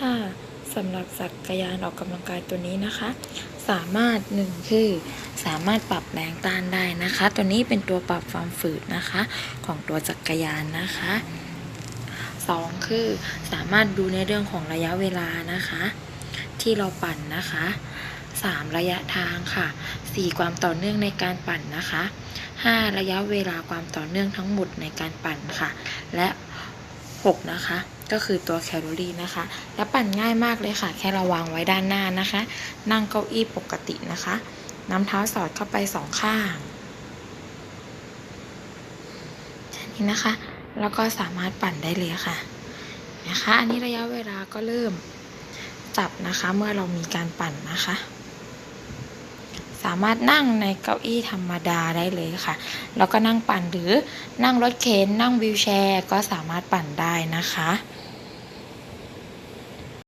ค่ะสำหรับจักรยานออกกำลังกายตัวนี้นะคะ สามารถหนึ่งคือสามารถปรับแรงต้านได้นะคะ ตัวนี้เป็นตัวปรับความฝืดนะคะ ของตัวจักรยานนะคะสองคือสามารถดูในเรื่องของระยะเวลานะคะ ที่เราปั่นนะคะสามระยะทางค่ะสี่ความต่อเนื่องในการปั่นนะคะห้าระยะเวลาความต่อเนื่องทั้งหมดในการปั่นค่ะ และ6นะคะ ก็คือตัวแคลอรี่นะคะ และปั่นง่ายมากเลยค่ะ แค่เราวางไว้ด้านหน้านะคะ นั่งเก้าอี้ปกตินะคะน้ำเท้าสอดเข้าไปสองข้างแค่นี้นะคะ แล้วก็สามารถปั่นได้เลยค่ะนะคะ อันนี้ระยะเวลาก็เริ่มจับนะคะ เมื่อเรามีการปั่นนะคะ สามารถนั่งในเก้าอี้ธรรมดาได้เลยค่ะ แล้วก็นั่งปั่นหรือนั่งรถเข็นนั่งวีลแชร์ ก็สามารถปั่นได้นะคะ